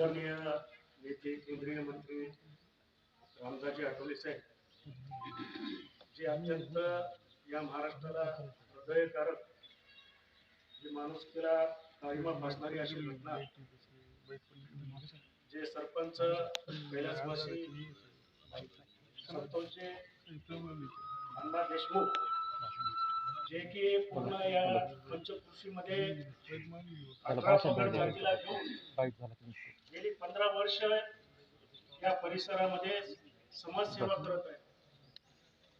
आदरणीय नेते केंद्रीय मंत्री रामदासजी आठवले साहेब जे अत्यंत या महाराष्ट्राला हृदयकारक जे माणुसकीला काळीमा फासणारी अशी घटना जे सरपंच कैलासवासी संतोषचे अण्णा देशमुख जे की पूर्ण या पंचकृषीमध्ये अठरा पगड जातीला घेऊन पंधरा वर्ष या परिसरामध्ये समाजसेवा करत आहे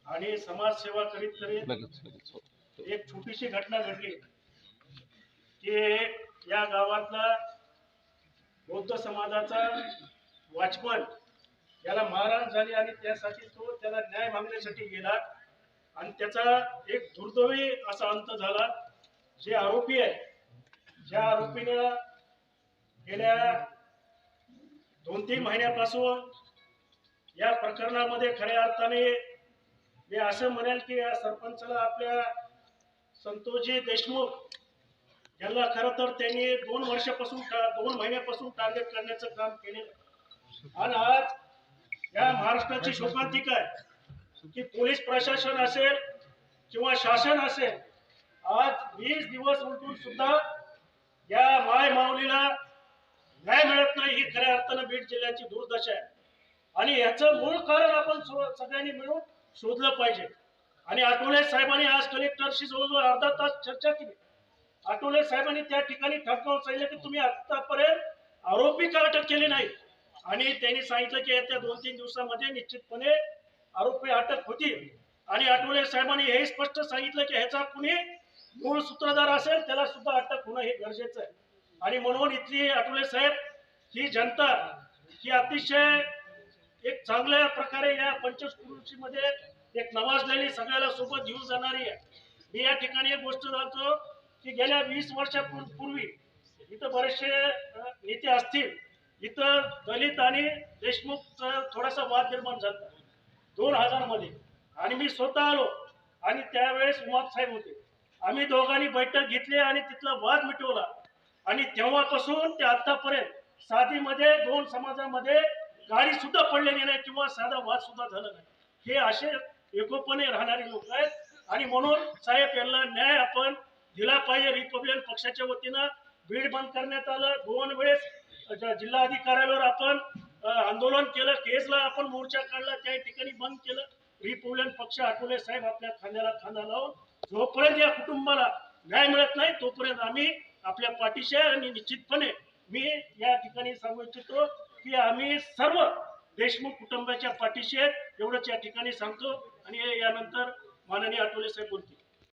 आणि समाजसेवा करीत करीत एक छोटीशी घटना घडली. की या गावातला बौद्ध समाजाचा वॉचमन याला मारहाण झाली आणि त्यासाठी तो त्याला न्याय मागण्यासाठी गेला आणि त्याचा एक दुर्दैवी असा अंत झाला. जे आरोपी आहे ज्या आरोपीनं गेल्या दोन तीन महिन्यापासून या प्रकरणामध्ये खऱ्या अर्थाने मी असं म्हणेल की या सरपंचाला आपल्या संतोषजी देशमुख यांना खरं तर त्यांनी दोन वर्षापासून दोन महिन्यापासून टार्गेट करण्याचं काम केलेलं आणि आज या महाराष्ट्राची शोकांतिका आहे की पोलीस प्रशासन असेल किंवा शासन असेल आज वीस दिवस उलटून सुद्धा या माय माऊलीला न्याय मिळत नाही ही खऱ्या अर्थानं बीड जिल्ह्याची दुर्दशा आहे. आणि याचं मूळ कारण आपण सगळ्यांनी मिळून शोधलं पाहिजे. आणि आठवले साहेबांनी आज कलेक्टरशी जवळजवळ अर्धा तास चर्चा केली. आठवले साहेबांनी त्या ठिकाणी ठरकावून सांगितलं की तुम्ही आतापर्यंत आरोपी का अटक केली नाही. आणि त्यांनी सांगितलं की येत्या दोन तीन दिवसामध्ये निश्चितपणे आरोपी अटक होतील. आणि आठवले साहेबांनी हे स्पष्ट सांगितलं की ह्याचा कुणी मूळ सूत्रधार असेल त्याला सुद्धा अटक होणं हे गरजेचं आहे. आणि म्हणून इथली आठवले साहेब ही जनता ही अतिशय एक चांगल्या प्रकारे या पंचकृषीमध्ये एक नवाजलेली सगळ्याला सोबत घेऊन जाणारी आहे. मी या ठिकाणी एक गोष्ट सांगतो की गेल्या वीस वर्षापूर्वी इथं बरेचसे नेते असतील. इथं दलित आणि देशमुखचा थोडासा वाद निर्माण झाला. दोन हजारमध्ये आणि मी स्वतः आलो आणि त्यावेळेस उमाप साहेब होते. आम्ही दोघांनी बैठक घेतली आणि तिथला वाद मिटवला. आणि तेव्हापासून ते आतापर्यंत साधीमध्ये दोन समाजामध्ये गाडी सुद्धा पडलेली नाही किंवा साधा वाद सुद्धा झाला नाही. हे असे एकोपणे राहणारे लोक आहेत. आणि म्हणून साहेब यांना न्याय आपण दिला पाहिजे. रिपब्लिकन पक्षाच्या वतीनं बीड बंद करण्यात आलं. दोन वेळेस ज- जिल्हाधिकाऱ्यावर आपण आंदोलन केलं. केसला आपण मोर्चा काढला. त्या ठिकाणी बंद केलं. रिपब्लिकन पक्ष आठवले साहेब आपल्या खांद्याला खांदा लावून जोपर्यंत या कुटुंबाला न्याय मिळत नाही तोपर्यंत आम्ही आपल्या पाठीशी आहे आणि निश्चितपणे मी या ठिकाणी सांगू इच्छितो की आम्ही सर्व देशमुख कुटुंबाच्या पाठीशी आहेत एवढंच या ठिकाणी सांगतो. आणि यानंतर माननीय आठवले साहेब बोलतील.